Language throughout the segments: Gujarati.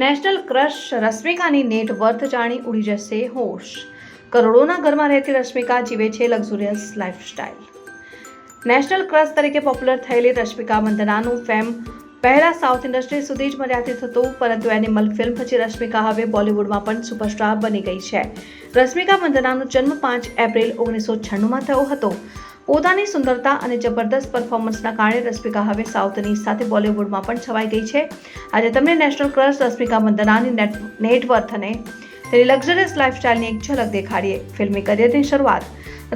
નેશનલ ક્રશ રશ્મિકાની નેટ વર્થ જાણી ઉડી જશે હોશ. કરોડોના ઘરમાં રહેતી રશ્મિકા જીવે છે લક્ઝુરિયસ લાઈફસ્ટાઈલ નેશનલ ક્રશ તરીકે પોપ્યુલર થયેલી રશ્મિકા મંદનાનું ફેમ પહેલા સાઉથ ઇન્ડસ્ટ્રી સુધી જ મર્યાદિત હતું, પરંતુ એનિમલ ફિલ્મ પછી રશ્મિકા હવે બોલિવૂડમાં પણ સુપરસ્ટાર બની ગઈ છે. રશ્મિકા મંદનાનો જન્મ પાંચ એપ્રિલ ઓગણીસો છન્નુંમાં થયો હતો. પોતાની સુંદરતા અને જબરદસ્ત પરફોર્મન્સના કારણે રશ્મિકા હવે સાઉથની સાથે બોલિવૂડમાં પણ છવાઈ ગઈ છે. આજે તમને નેશનલ ક્રશ રશ્મિકા મંદનાની નેટ નેટવર્થ અને તેની લક્ઝરિયસ લાઇફસ્ટાઇલની એક ઝલક દેખાડીએ. ફિલ્મી કરિયરની શરૂઆત.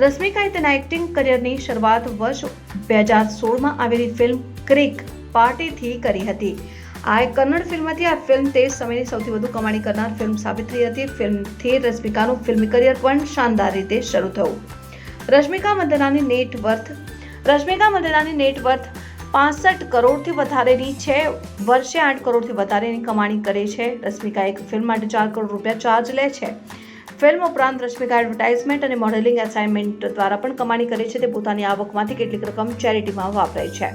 રશ્મિકાએ તેના એક્ટિંગ કરિયરની શરૂઆત વર્ષ બે હજાર સોળમાં આવેલી ફિલ્મ ક્રિક પાર્ટીથી કરી હતી. આ એક કન્નડ ફિલ્મથી આ ફિલ્મ તે સમયની સૌથી વધુ કમાણી કરનાર ફિલ્મ સાબિત થઈ હતી. ફિલ્મથી રશ્મિકાનું ફિલ્મી કરિયર પણ શાનદાર રીતે શરૂ થયું. રશ્મિકા મંદનાની નેટ વર્થ, રશ્મિકા મંદનાની નેટ વર્થ પાસઠ કરોડથી વધારેની છે. વર્ષે આઠ કરોડથી વધારેની કમાણી કરે છે. રશ્મિકા એક ફિલ્મ માટે ચાર કરોડ રૂપિયા ચાર્જ લે છે. ફિલ્મ ઉપરાંત રશ્મિકા એડવર્ટાઇઝમેન્ટ અને મોડેલિંગ અસાઇનમેન્ટ દ્વારા પણ કમાણી કરે છે. તે પોતાની આવકમાંથી કેટલીક રકમ ચેરિટીમાં વાપરાય છે.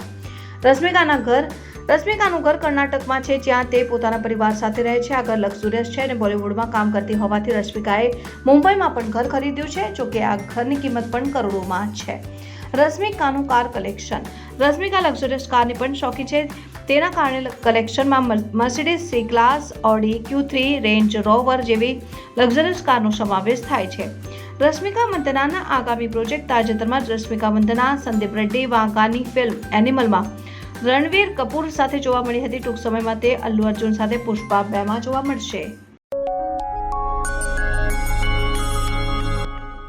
રશ્મિકાના ઘર રશ્મિકાનું ઘર કર્ણાટકમાં છે, જ્યાં તે પોતાના પરિવાર સાથે રહે છે. આ ઘર લક્ઝુરિયસ છે અને બોલિવૂડમાં કામ કરતી હોવાથી રશ્મિકાએ મુંબઈમાં પણ ઘર ખરીદ્યું છે જોકે આ ઘરની કિંમત પણ કરોડોમાં છે. રશ્મિકાનું કાર કલેક્શન. રશ્મિકા લક્ઝુરિયસ કારની પણ શોખી છે. તેના કારણે કલેક્શનમાં Mercedes, C class Audi, Q three, Range Rover જેવી લક્ઝરિયસ કારનો સમાવેશ થાય છે. રશ્મિકા મંદનાના આગામી પ્રોજેક્ટ તાજેતરમાં રશ્મિકા મંદના, સંદીપ રેડ્ડી વાંકાની ફિલ્મ એનિમલમાં રણવીર કપૂર સાથે જોવા મળી હતી ટૂંક સમયમાં તે અલ્લુ અર્જુન સાથે પુષ્પા બેમાં જોવા મળશે.